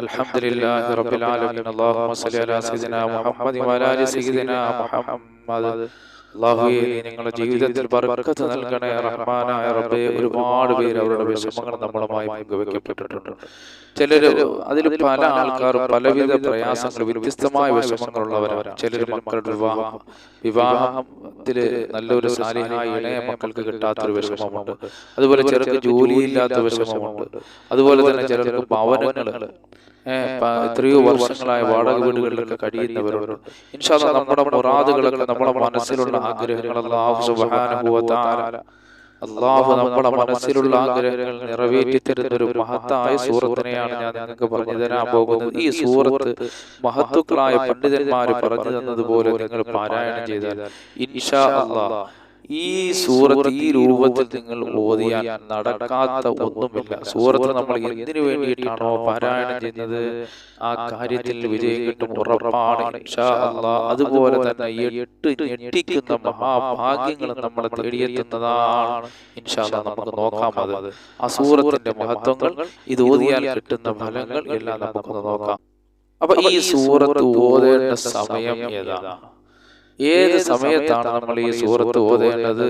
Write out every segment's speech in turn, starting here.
الحمد لله رب العالمين اللهم صل على سيدنا محمد وعلى ال سيدنا محمد നിങ്ങളുടെ ജീവിതത്തിൽ ബർക്കത്ത് നൽകണേ റഹ്മാനായ റബ്ബേ. ഒരുപാട് പേര് അവരുടെ വിഷമങ്ങൾ നമ്മളുമായി പങ്കുവെക്കപ്പെട്ടിട്ടുണ്ട്. ചിലർ അതിൽ പല ആൾക്കാരും പലവിധ പ്രയാസങ്ങൾ വ്യത്യസ്തമായ വിഷമങ്ങളുള്ളവരാണ്. ചിലർ മക്കളുടെ വിവാഹം വിവാഹത്തിൽ നല്ലൊരു സാലിഹായ ഇണയ മക്കൾക്ക് കിട്ടാത്തൊരു വിഷമമുണ്ട്. അതുപോലെ ചിലർക്ക് ജോലിയില്ലാത്ത വിഷമമുണ്ട്. അതുപോലെ തന്നെ ചിലർക്ക് ഭവനങ്ങൾ എത്രയോ വർഷങ്ങളായ വാടക വീടുകളിലൊക്കെ കഴിയുന്നവരുണ്ട്. ഇൻഷാല്ല നമ്മുടെ മുറാദുകളൊക്കെ നമ്മുടെ മനസ്സിലുള്ള ആഗ്രഹങ്ങൾ തആല. അള്ളാഹു നമ്മുടെ മനസ്സിലുള്ള ആഗ്രഹങ്ങൾ നിറവേറ്റി തരുന്ന ഒരു മഹത്തായ സൂറത്തിനെയാണ് ഞാൻ നിങ്ങൾക്ക് പറഞ്ഞു തരാൻ പോകുന്നത്. ഈ സൂറത്ത് മഹത്തുക്കളായ പണ്ഡിതന്മാർ പറഞ്ഞു തന്നതുപോലെ നിങ്ങൾ പാരായണം ചെയ്താൽ ഇൻഷാ അള്ളാഹ് ഈ സൂറത്ത് ഈ രൂപത്തിൽ നിങ്ങൾ ഓതിയാൽ നടക്കാത്ത ഒന്നുമില്ല. സൂറത്ത് നമ്മൾ എന്തിനു വേണ്ടിയിട്ടാണോ പാരായണം ചെയ്യുന്നത്? ആ കാര്യത്തിൽ വിജയം കിട്ടും ഉറപ്പാണ്. അതുപോലെ തന്നെ എട്ട് ഞെട്ടിക്കുന്ന മഹാഭാഗ്യങ്ങൾ നമ്മൾ തേടിയെത്തുന്നതാണ്. ഇൻഷാ അല്ലാഹ് നമുക്ക് നോക്കാം അത്. ആ സൂറത്തിന്റെ മഹത്വങ്ങൾ ഇത് ഓതിയാൽ കിട്ടുന്ന ഫലങ്ങൾ എല്ലാം നമുക്കൊന്ന് നോക്കാം. അപ്പൊ ഈ സൂറത്ത് ഓതേണ്ട സമയം ഏതാണ് ഏത് സമയത്താണ് നമ്മൾ ഈ സൂറത്ത് ഓതേണ്ടത്?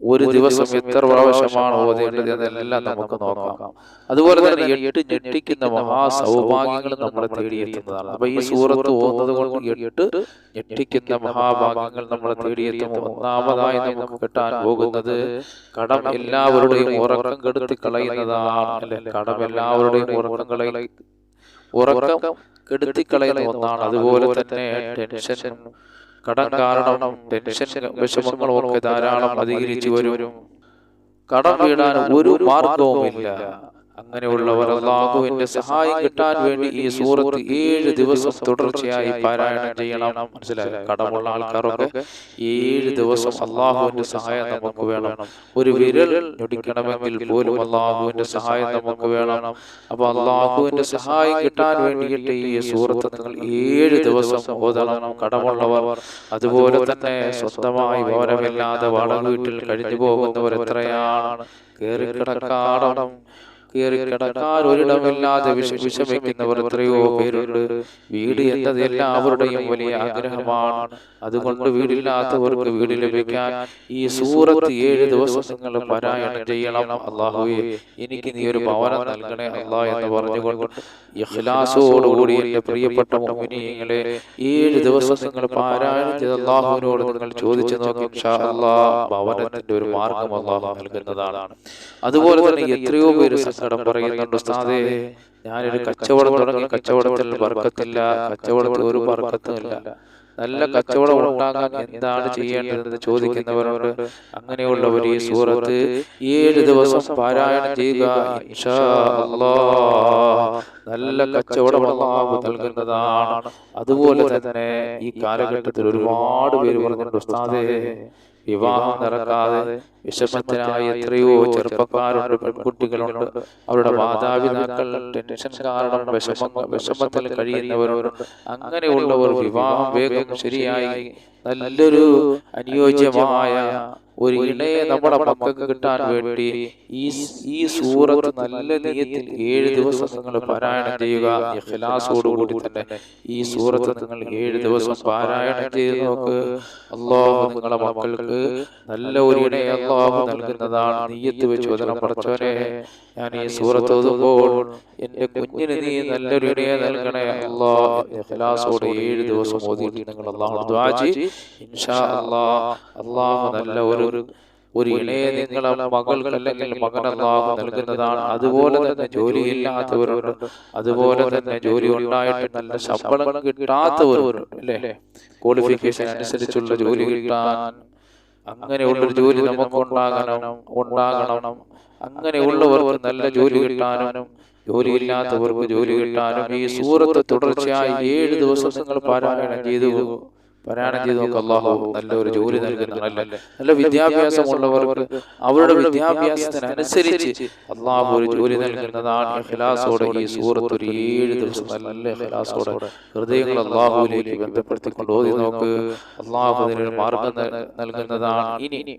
ഒരു ദിവസം എത്ര പ്രാവശ്യമാണ് ഓതേണ്ടത് എന്നെല്ലാം നമുക്ക് നോക്കാം. അതുപോലെ തന്നെ എട്ട് ഞെട്ടിക്കുന്ന മഹാസൗഭാഗ്യങ്ങൾ നമ്മളെ തേടിയെത്തുന്നതാണ്. അപ്പൊ ഈ സൂറത്ത് ഓന്നത് കൊണ്ട് എട്ട് ഞെട്ടിക്കുന്ന മഹാഭാഗ്യങ്ങൾ നമ്മളെ തേടിയെത്തും ഒന്നാമതായി നമുക്ക് കിട്ടാൻ പോകുന്നത് കടം എല്ലാവരുടെയും ഉറക്കം കെടുത്തി കളയുന്നതാണ്. അല്ലെ? കടം എല്ലാവരുടെയും ഉറക്കം കളയ ഉറക്കം കെടുത്തിക്കളയുന്ന ഒന്നാണ്. അതുപോലെ തന്നെ ടെൻഷൻ കടം കാരണം ടെൻഷൻ വിഷമങ്ങളും ഒക്കെ ധാരാളം അധികരിച്ചു വരും. കടം വീടാൻ ഒരു മാർഗവുമില്ല അങ്ങനെയുള്ളവർ അള്ളാഹുവിന്റെ സഹായം കിട്ടാൻ വേണ്ടി ഈ സൂറത്ത് ഏഴ് ദിവസം തുടർച്ചയായി പാരായണം ചെയ്യണം. മനസ്സിലായി? കടമുള്ള ആൾക്കാരൊക്കെ ഏഴ് ദിവസം അള്ളാഹുവിന്റെ സഹായം നമുക്ക് വേണം. ഒരു വിരൽ ഞൊടിക്കണമെങ്കിൽ പോലും അള്ളാഹുവിന്റെ സഹായം നമുക്ക് വേണം. അപ്പൊ അള്ളാഹുവിന്റെ സഹായം കിട്ടാൻ വേണ്ടിയിട്ട് ഈ സൂറത്ത് നിങ്ങൾ ഏഴ് ദിവസം ഓതണം കടമുള്ളവർ. അതുപോലെ തന്നെ സ്വന്തമായി ഭവനമില്ലാതെ വാടക വീട്ടിൽ കഴിഞ്ഞു പോകുന്നവർ എത്രയാണ്? കയറി കിടക്കാടം കയറി കിടക്കാൻ ഒരിടമില്ലാതെ വിഷ വിഷമിക്കുന്നവർ എത്രയോ പേരുണ്ട്. വീട് എന്നത് എല്ലാവരുടെയും വലിയ ആഗ്രഹമാണ്. അതുകൊണ്ട് വീടില്ലാത്തവർക്ക് വീട് ലഭിക്കാൻ ഈ സൂറത്ത് ഏഴ് ദിവസം നിങ്ങൾ പാരായണം ചെയ്യണം. അള്ളാഹുവെ എനിക്ക് നീ ഒരു ഭവനം നൽകണേ അള്ളാഹ് എന്ന് പറഞ്ഞുകൊണ്ട് ഇഖ്ലാസോടുകൂടി എന്റെ പ്രിയപ്പെട്ട മോമിനിയങ്ങളെ ഏഴ് ദിവസം നിങ്ങൾ പാരായണം ചെയ്ത് അള്ളാഹുവിനോട് നിങ്ങൾ ചോദിച്ചു നോക്കി ഭവനത്തിന്റെ ഒരു മാർഗം അള്ളാഹു നൽകുന്നതാണ്. അതുപോലെ തന്നെ എത്രയോ പേര് സങ്കടം പറയുന്നുണ്ട് ഉസ്താദേ ഞാനൊരു കച്ചവടം തുടങ്ങി കച്ചവടത്തിൽ വർക്കത്തില്ല. കച്ചവടത്തിൽ ഒരു വർക്കത്തുമില്ല നല്ല കച്ചവടം ഉണ്ടാകാൻ എന്താണ് ചെയ്യേണ്ടതെന്ന് ചോദിക്കുന്നവരോട് അങ്ങനെയുള്ളവർ ഈ സൂറത്ത് ഏഴ് ദിവസം പാരായണം ചെയ്യുക നല്ല കച്ചവടം അള്ളാഹു നൽകുന്നതാണ്. അതുപോലെ തന്നെ ഈ കാലഘട്ടത്തിൽ ഒരുപാട് പേര് പറഞ്ഞിട്ടുണ്ട് ഉസ്താദേ വിവാഹം നടക്കാതെ വിഷമത്തിനായി എത്രയോ ചെറുപ്പക്കാരുണ്ട് പെൺകുട്ടികളുണ്ട്. അവരുടെ മാതാപിതാക്കൾ ടെൻഷൻ കാരണം വിഷമ വിഷമത്തിൽ കഴിയുന്നവരുണ്ട്. അങ്ങനെയുള്ളവർ വിവാഹം വേഗം ശരിയായി നല്ലൊരു അനുയോജ്യമായ ഒരു ഇണയെ നമ്മുടെ മക്കൾക്ക് കിട്ടാൻ വേണ്ടി ഈ ഈ സൂറത്ത് നല്ല നീയത്തിൽ ഏഴ് ദിവസം നിങ്ങൾ പാരായണം ചെയ്യുക ഇഖ്ലാസോടുകൂടി തന്നെ ഈ സൂറത്ത് നിങ്ങൾ ഏഴ് ദിവസം പാരായണം ചെയ്ത് നോക്ക്. അള്ളാഹു നിങ്ങളെ മക്കൾക്ക് നല്ല ഒരു ഇണയെ അള്ളാഹു നൽകുന്നതാണ് നീയത്ത് വെച്ച് വചനം പഠിച്ചവനെ ഞാൻ ഈ സൂറത്ത് ഓതുമ്പോൾ എന്റെ കുഞ്ഞിന് നീ നല്ലൊരു ഇണയെ നൽകണേ. അള്ളാഹ് ഇഖ്ലാസോടെ ഏഴ് ദിവസം ഓതിയിട്ട് നിങ്ങൾ അള്ളാഹു ഇൻഷാ അള്ളാഹ് അള്ളാഹു നല്ല ഒരു ഒരു ഇണയെ നിങ്ങളെ മകൾക്ക് അല്ലെങ്കിൽ മകൻ അള്ളാഹു നൽകുന്നതാണ്. അതുപോലെ തന്നെ ജോലിയില്ലാത്തവരുണ്ട് അതുപോലെ തന്നെ ജോലി ഉണ്ടായിട്ട് നല്ല ശമ്പളം കിട്ടാത്തവരുണ്ട് അല്ലേ? ക്വാളിഫിക്കേഷൻ അനുസരിച്ചുള്ള ജോലി കിട്ടാൻ അങ്ങനെയുള്ളൊരു ജോലി നമുക്ക് ഉണ്ടാകണം ഉണ്ടാകണം. അങ്ങനെയുള്ളവർക്ക് നല്ല ജോലി കിട്ടാനും ജോലിയില്ലാത്തവർക്ക് ജോലി കിട്ടാനും ഈ സൂറത്ത് തുടർച്ചയായി ഏഴ് ദിവസം നിങ്ങൾ പാരായണം ചെയ്തു. പാരായണം ചെയ്ത് നോക്ക് അള്ളാഹു നല്ലൊരു ജോലി നൽകുന്നതല്ല നല്ല വിദ്യാഭ്യാസമുള്ളവർക്ക് അവരുടെ വിദ്യാഭ്യാസത്തിനനുസരിച്ച് അള്ളാഹു ഒരു ജോലി നൽകുന്നതാണ് ഇഖ്ലാസോടെ ഈ സൂറത്ത് ഒരു ഏഴ് ദിവസം നല്ല ഇഖ്ലാസോടെ ഹൃദയങ്ങൾ അള്ളാഹുവിലേക്ക് ബന്ധപ്പെടുത്തിക്കൊണ്ട് ഓതി നോക്ക്. അള്ളാഹു അതിനൊരു മാർഗം നൽകുന്നതാണ്. ഇനി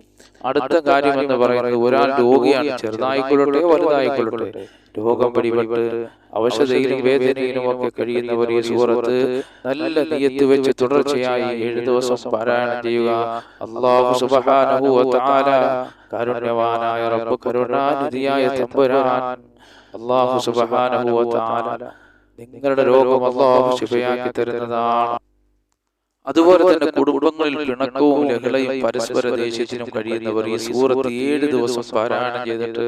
അടുത്ത കാര്യം എന്ന് പറയുന്നത് ഒരാൾ രോഗിയാണ്. ചെറുതായിക്കൊള്ളട്ടെ വലുതായിക്കൊള്ളട്ടെ. രോഗം പിടിപെട്ട് അവശതയിലും വേദനയിലും ഒക്കെ കഴിയുന്നവർ ഈ സൂറത്ത് നല്ല നീയത്ത് വെച്ച് തുടർച്ചയായി ഏഴ് ദിവസം പാരായണം ചെയ്യുക. അള്ളാഹു സുബ്ഹാനഹു തആല കാരുണ്യവാനായ റബ്ബ് കരുണാനിധിയായ തമ്പുരാൻ. അള്ളാഹു സുബ്ഹാനഹു തആല നിങ്ങളുടെ രോഗം അള്ളാഹു ശിഫയാക്കി തരുന്നതാണ്. അതുപോലെ തന്നെ കുടുംബങ്ങളിൽ പിണക്കവും ലഹളയും പരസ്പര ദേഷ്യത്തിനും കഴിയുന്നവർ ഈ സൂറത്ത് ഏഴ് ദിവസം പാരായണം ചെയ്തിട്ട്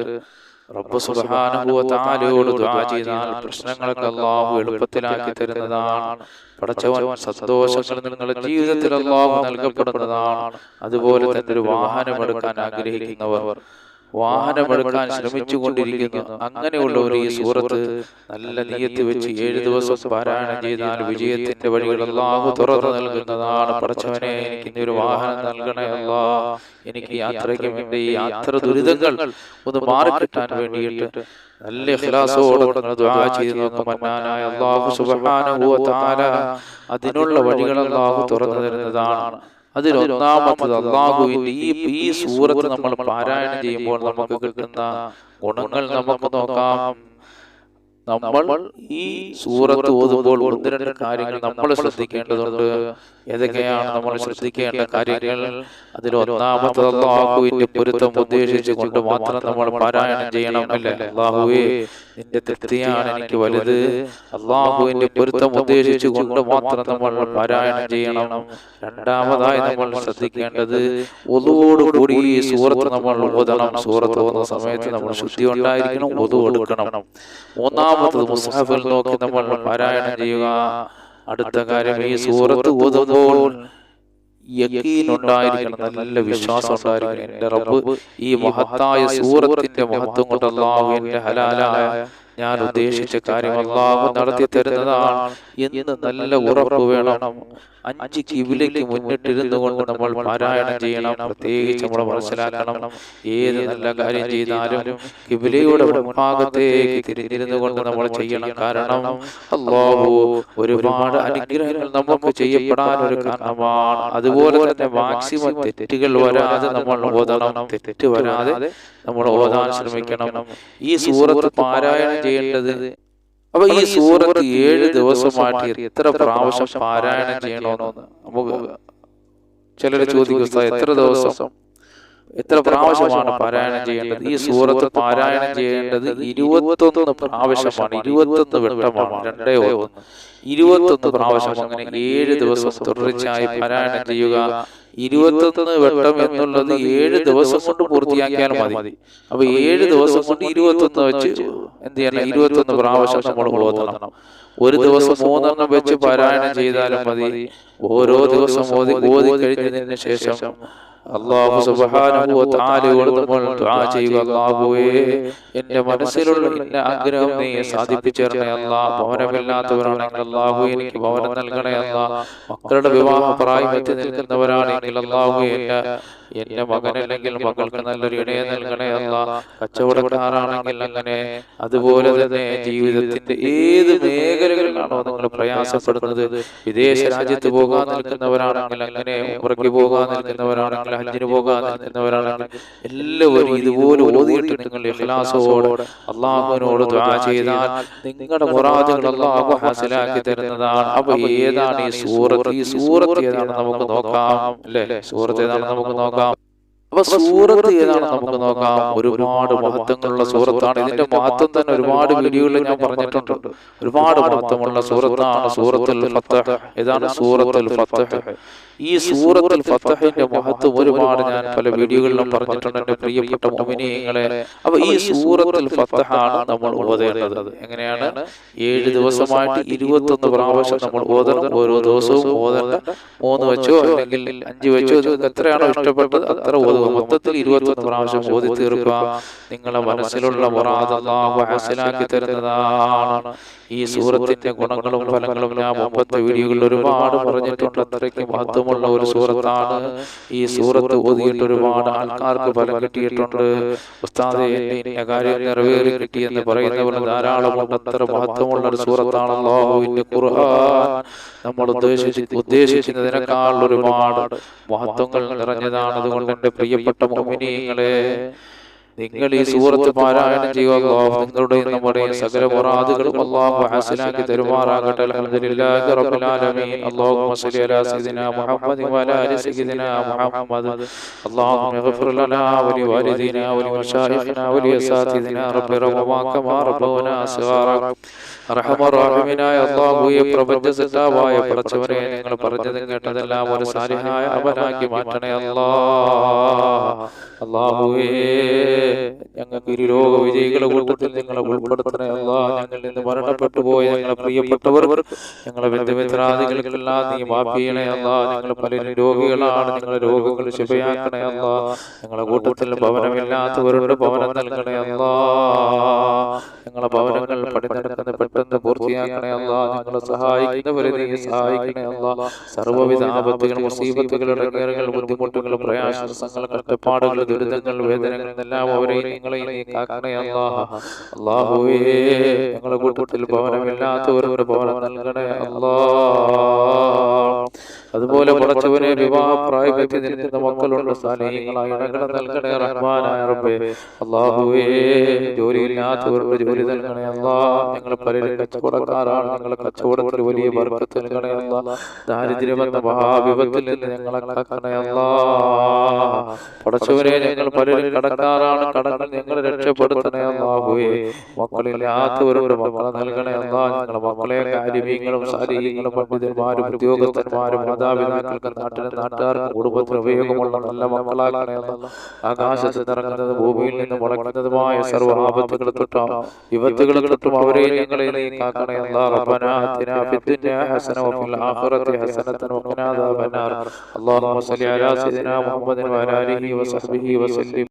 റബ്ബ് സുബ്ഹാനഹു വ തആലയോട് ദുആ ചെയ്താൽ പ്രശ്നങ്ങളൊക്കെ അല്ലാഹു എളുപ്പത്തിലാക്കി തരുന്നതാണ്. പടച്ചവൻ സന്തോഷങ്ങൾ നിങ്ങളുടെ ജീവിതത്തിൽ അള്ളാഹു നൽകപ്പെടുന്നതാണ്. അതുപോലെ തന്നെ ഒരു വാഹനം എടുക്കാൻ ആഗ്രഹിക്കുന്നവർ വാഹനമെടുക്കാൻ ശ്രമിച്ചു കൊണ്ടിരിക്കുന്നു അങ്ങനെയുള്ളവർ ഈ സൂറത്ത് നല്ല നീയത്ത് വെച്ച് ഏഴ് ദിവസം പാരായണം ചെയ്താൽ വിജയത്തിന്റെ വഴികൾ അല്ലാഹു തുറന്നു നൽകുന്നതാണ് പടച്ചവനെ എനിക്ക് ഇന്നൊരു ഒരു വാഹനം നൽകണേ അല്ലാ. എനിക്ക് യാത്രയ്ക്ക് വേണ്ടി ഈ യാത്ര ദുരിതങ്ങൾ ഒന്ന് മാറിക്കിട്ടാൻ വേണ്ടിയിട്ട് നല്ല ഇഖ്ലാസോടെ ദുആ ചെയ്ത് നോക്കും മന്നാനായ അല്ലാഹു സുബ്ഹാനഹു വ തആല അതിനുള്ള വഴികൾ അല്ലാഹു തുറന്നു തരുന്നതാണ്. അതിൽ ഒന്നാമത്തത് അള്ളാഹുവിന്റെ ഈ ഈ സൂറത്ത് നമ്മൾ പാരായണം ചെയ്യുമ്പോൾ നമുക്ക് കിട്ടുന്ന ഗുണങ്ങൾ നമുക്ക് നോക്കാം. നമ്മൾ ഈ സൂറത്ത് ഓതുമ്പോൾ ഒന്ന് രണ്ട് കാര്യങ്ങൾ നമ്മൾ ശ്രദ്ധിക്കേണ്ടതുണ്ട്. ഏതൊക്കെയാണ് നമ്മൾ ശ്രദ്ധിക്കേണ്ട കാര്യങ്ങൾ? അതിൽ ഒന്നാമത്തെ അള്ളാഹുവിന്റെ പൊരുത്തം ഉദ്ദേശിച്ചു കൊണ്ട് മാത്രം നമ്മൾ പാരായണം ചെയ്യണം അല്ലേ അള്ളാഹുവേ നിന്റെ തൃപ്തിയാണ് എനിക്ക് വലുത്. അള്ളാഹുവിന്റെ പൊരുത്തം ഉദ്ദേശിച്ചു കൊണ്ട് മാത്രം നമ്മൾ പാരായണം ചെയ്യണം. രണ്ടാമതായി നമ്മൾ ശ്രദ്ധിക്കേണ്ടത് ഒതുവോടുകൂടി ഈ സൂറത്ത് നമ്മൾ ഓതണം. സൂറത്ത് ഓതുന്ന സമയത്ത് നമ്മൾ ശുദ്ധി ഉണ്ടായിരിക്കണം ഒതു എടുക്കണം മൂന്നാമത്തത് മുസാഫിൽ നോക്കി നമ്മൾ പാരായണം ചെയ്യുക. അടുത്ത കാര്യം ഈ സൂറത്ത് ഓതുമ്പോൾ ഉണ്ടായിരിക്കണം. നല്ല വിശ്വാസം ഉണ്ടായിരിക്കണം. എന്റെ റബ്ബ് ഈ മഹത്തായ സൂറത്തിന്റെ മഹത്വം കൊണ്ട് അള്ളാഹു എന്റെ ഹലാലായ ഞാൻ ഉദ്ദേശിച്ച കാര്യം അള്ളാഹു നടത്തി തരുന്നതാണ്. എന്ന് നല്ല ഉറപ്പ് വേണം. അഞ്ച് കിവിലേക്ക് മുന്നിട്ടിരുന്നു കൊണ്ട് നമ്മൾ പാരായണം ചെയ്യണം. പ്രത്യേകിച്ച് നമ്മൾ മനസ്സിലാക്കണം. ഏത് നല്ല കാര്യം ചെയ്താലും കിബിലയുടെ ഭാഗത്തേക്ക് തിരിഞ്ഞിരുന്നു കൊണ്ട് നമ്മൾ ചെയ്യണം. കാരണം അള്ളാഹു ഒരുപാട് അനുഗ്രഹങ്ങൾ നമുക്ക് ചെയ്യപ്പെടാൻ ഒരു കാരണമാണ്. അതുപോലെ തന്നെ മാക്സിമം തെറ്റുകൾ വരാതെ നമ്മൾ ഓതണം. തെറ്റ് വരാതെ നമ്മൾ ഓതാൻ ശ്രമിക്കണം. ഈ സൂറത്ത് പാരായണം ചെയ്യേണ്ടത് അപ്പൊ ഈ സൂറത്ത് ഏഴ് ദിവസമായിട്ട് എത്ര പ്രാവശ്യം പാരായണം ചെയ്യണമെന്ന് നമുക്ക് ചിലർ ചോദിക്കും "ഉസ്താദ്, എത്ര ദിവസം? എത്ര പ്രാവശ്യമാണ് പാരായണം ചെയ്യേണ്ടത്? ഈ സൂറത്ത് പാരായണം ചെയ്യേണ്ടത് ഇരുപത്തൊന്ന് പ്രാവശ്യമാണ് ഇരുപത്തൊന്ന് വെട്ടമാണ് രണ്ടേ ഒന്ന്. ഇരുപത്തൊന്ന് പ്രാവശ്യം അങ്ങനെ ഏഴ് ദിവസം തുടർച്ചയായി പാരായണം ചെയ്യുക. ഇരുപത്തൊന്ന് വട്ടം എന്നുള്ളത് ഏഴ് ദിവസം കൊണ്ട് പൂർത്തിയാക്കിയാൽ മതി. അപ്പൊ ഏഴ് ദിവസം കൊണ്ട് ഇരുപത്തൊന്ന് വെച്ച് എന്ത് ചെയ്യണം? ഇരുപത്തൊന്ന് പ്രാവശ്യം നമ്മൾ ഓതണം. ഒരു ദിവസം മൂന്നെണ്ണം വെച്ച് പാരായണം ചെയ്താലും മതി. ഓരോ ദിവസം ഓതി ഓതി കഴിഞ്ഞതിന് ശേഷം അള്ളാഹു ചെയ്യുക. അല്ലാഹുവേ എന്റെ മനസ്സിലുള്ള ആഗ്രഹം നീ സാധിപ്പിച്ചു തരണേ. അല്ലാഹ് ഭവനമില്ലാത്തവരാണെങ്കിൽ അള്ളാഹു എനിക്ക് ഭവനം നൽകണേ. അല്ലാഹ് മക്കളുടെ വിവാഹ പ്രായം എത്തി നിൽക്കുന്നവരാണെങ്കിൽ അള്ളാഹു എന്റെ എന്റെ മകനല്ലെങ്കിൽ മകൾക്ക് നല്ലൊരു ഇണയെ നൽകണേ അല്ല. കച്ചവടക്കാരാണെങ്കിൽ അങ്ങനെ. അതുപോലെ തന്നെ ജീവിതത്തിന്റെ ഏത് മേഖലകളിലാണോ നിങ്ങൾ പ്രയാസപ്പെടുന്നത്? വിദേശ രാജ്യത്ത് പോകാൻ നിൽക്കുന്നവരാണെങ്കിൽ അങ്ങനെ ഉറക്കി പോകാൻ നിൽക്കുന്നവരാണെങ്കിൽ ഹജ്ജിന് പോകാൻ നിൽക്കുന്നവരാണെങ്കിൽ എല്ലാവരും ഇതുപോലെ ഓതിയിട്ട് നിങ്ങൾ ഇഖ്ലാസോടെ അള്ളാഹുവിനോട് ചെയ്താൽ നിങ്ങളുടെ മുറാദുകൾ അള്ളാഹു ഹാസിലാക്കി തരുന്നതാണ്. അപ്പൊ ഏതാണ് ഈ സൂറത്ത്? ഈ സൂറത്ത് ഏതാണ് നമുക്ക് നോക്കാം അല്ലേ? സൂറത്ത് ഏതാണ് നമുക്ക് നോക്കാം? അപ്പൊ സൂറത്ത് ഏതാണ് നമുക്ക് നോക്കാം. ഒരുപാട് മഹത്വങ്ങളുള്ള സൂറത്താണ്. ഇതിന്റെ മഹത്വം തന്നെ ഒരുപാട് വീഡിയോകളിൽ ഞാൻ പറഞ്ഞിട്ടുണ്ട്. ഒരുപാട് മഹത്വമുള്ള സൂറത്താണ് സൂറത്തുൽ ഫത്തഹ് സൂറത്തിൽ സൂറത്തുൽ ഫത്തഹ് ഈ സൂറത്തുൽ ഫത്തഹിന്റെ മഹത്വം ഒരുപാട് ഞാൻ പല വീഡിയോകളിലും പറഞ്ഞിട്ടുണ്ട്. എന്റെ പ്രിയപ്പെട്ട മോമിനിയങ്ങളെ അപ്പൊ ഈ സൂറത്തുൽ ഫത്തഹാണ് നമ്മൾ ഓതേണ്ടത് എങ്ങനെയാണ്? ഏഴ് ദിവസമായിട്ട് ഇരുപത്തൊന്ന് പ്രാവശ്യം നമ്മൾ ഓതണം. ഓരോ ദിവസവും ഓതണം മൂന്ന് വെച്ചോ അല്ലെങ്കിൽ അഞ്ച് വെച്ചോ എത്രയാണോ ഇഷ്ടപ്പെട്ടത്? അത്ര ഓതുക മൊത്തത്തിൽ ഇരുപത്തൊന്ന് പ്രാവശ്യം ഓതി തീർക്കുക നിങ്ങളെ മനസ്സിലുള്ള മനസ്സിലാക്കി തരുന്നതാണ്. ഈ സൂറത്തിന്റെ ഗുണങ്ങളും ഫലങ്ങളും ഞാൻ മുമ്പത്തെ വീഡിയോകളിൽ ഒരുപാട് പറഞ്ഞിട്ടുണ്ട്. അത്രയ്ക്ക് മഹത്വമുള്ള ഒരു സൂറത്താണ്. ഈ സൂറത്ത് ഓതിയിട്ട് ഒരുപാട് ആൾക്കാർക്ക് ഫലം കിട്ടിയിട്ടുണ്ട്. ഉസ്താദെ കാര്യം നിറവേറി കിട്ടിയെന്ന് പറയുന്നവർ ധാരാളമുണ്ട് അത്ര മഹത്വമുള്ള ഒരു സൂറത്താണ് അല്ലാഹുവിന്റെ ഖുർആൻ. നമ്മൾ ഉദ്ദേശിച്ച് ഉദ്ദേശിക്കുന്നതിനേക്കാൾ ഒരുപാട് മഹത്വങ്ങൾ നിറഞ്ഞതാണ്. അതുകൊണ്ട് എന്റെ പ്രിയപ്പെട്ട മോമിനിയങ്ങളെ നിങ്ങൾ ഈ സൂറത്ത് പാരായണം ചെയ്യുക നിങ്ങളുടെ നമ്മുടെയും സകല മുറാദുകളും അള്ളാഹു ഹസനാക്കി തരുമാറാകട്ടെ. അൽഹംദുലില്ലാഹി റബ്ബിൽ ആലമീൻ. അല്ലാഹുമ്മ സ്വല്ലി അലാ സയ്യിദിനാ മുഹമ്മദ് വഅലാ ആലി സയ്യിദിനാ മുഹമ്മദ്. അല്ലാഹുമ്മ ഇഗ്ഫിർ ലനാ വ ലി വാലിദിനാ വ ലി മശായിഖിനാ വ ലി അസാതിദിനാ റബ്ബി റഹ്മാ കമാ റബ്ബനാ സഗാറ. റഹമറാഹിമിനായ അള്ളാഹുയെ പ്രപഞ്ച സിദ്ധാവായ പടച്ചവനെ നിങ്ങൾ പറഞ്ഞത് കേട്ടതെല്ലാം ഒരു സാലിഹായ അവനാക്കി മാറ്റണേ അല്ലാ അള്ളാഹുവേ. ഞങ്ങൾക്ക് ഇരുലോക വിജയികളെ കൂട്ടത്തിൽ നിങ്ങളെ ഉൾപ്പെടുത്തണേ അല്ലാ ഞങ്ങളിൽ നിന്ന് മരണപ്പെട്ടു പോയ ഞങ്ങളെ പ്രിയപ്പെട്ടവർ ഞങ്ങളെ ബന്ധുമിത്രാദികൾക്കെല്ലാം നീ മാപ്പിയണേ അല്ലാ ഞങ്ങൾ പലരും രോഗികളാണ്. ഞങ്ങളെ രോഗങ്ങൾ ശുഭയാക്കണേ അല്ലാ ഞങ്ങളെ കൂട്ടത്തിൽ ഭവനമില്ലാത്തവരോട് ഭവനം നൽകണേ. അല്ലാ ഞങ്ങളെ ഭവനങ്ങൾ പണി പെട്ടെന്ന് പൂർത്തിയാക്കണേ. അല്ലാ ഞങ്ങളെ സഹായിക്കുന്നവരെ നീ സഹായിക്കണേ. അല്ലാ സർവവിധ ആപത്തുകൾ മുസീബത്തുകൾ ഇടങ്ങേറുകൾ ബുദ്ധിമുട്ടുകൾ പ്രയാസങ്ങൾ കഷ്ടപ്പാടുകൾ ദുരിതങ്ങൾ വേദനകൾ എല്ലാം അവരെയും നിങ്ങളെയും നീ കൂട്ടത്തിൽ ഭവനമില്ലാത്തവരും ഭവനമില്ലാത്തവരുടെ ഭവനം നൽകണേ അല്ലാ അതുപോലെ പടച്ചവനെ വിവാഹ പ്രായപറ്റി നിൽക്കുന്ന മക്കളുണ്ട്. സാലീങ്ങളായ ഇണകളെ നൽകണേ റഹ്മാനായ റബ്ബേ. അല്ലാഹുവേ ജോലിയില്ലാത്തവർക്ക് ജോലി നൽകണേ അല്ലാ ഞങ്ങൾ പലരും കച്ചവടക്കാരാണ്. ഞങ്ങൾ കച്ചവടത്തിൽ വലിയ ബർക്കത്ത് നൽകണേ അല്ല ദാരിദ്ര്യമെന്ന മഹാവിപത്തിൽ നിന്ന് ഞങ്ങളെ കാക്കണേ അല്ലാ പടച്ചവനെ ഞങ്ങൾ പലരും കടക്കാരാണ് കടങ്ങൾ ഞങ്ങൾ രക്ഷപ്പെടുത്തണേ അല്ലാഹുവേ മക്കളില്ലാത്തവരോട് മക്കളെ നൽകണേ അല്ലാ ഞങ്ങളുടെ മക്കളെ കാര്യങ്ങളും സാരീങ്ങളും പണ്ഡിതന്മാരും ഉദ്യോഗസ്ഥന്മാരും മാതാപിതാക്കൾക്ക് നാട്ടിലെ നാട്ടുകാർക്ക് കുടുംബത്തിന് ഉപയോഗമുള്ള നല്ല മക്കളാക്കണേ അല്ലാ ആകാശത്ത് നിറങ്ങുന്നത് ഭൂമിയിൽ നിന്ന് മുളയ്ക്കുന്നതുമായ സർവ്വ ആപത്തുകൾ തൊട്ടും വിപത്തുകൾ തൊട്ടും അവരെ ഞങ്ങളെ നീ കാക്കണേ അല്ലാ റബ്ബനാ ആതിനാ ഫിദ്ദുനിയ ഹസന വഫിൽ ആഖിറതി ഹസനതൻ വഖിനാ അദാബന്നാർ اللهم صل على سيدنا محمد وعلى اله وصحبه وسلم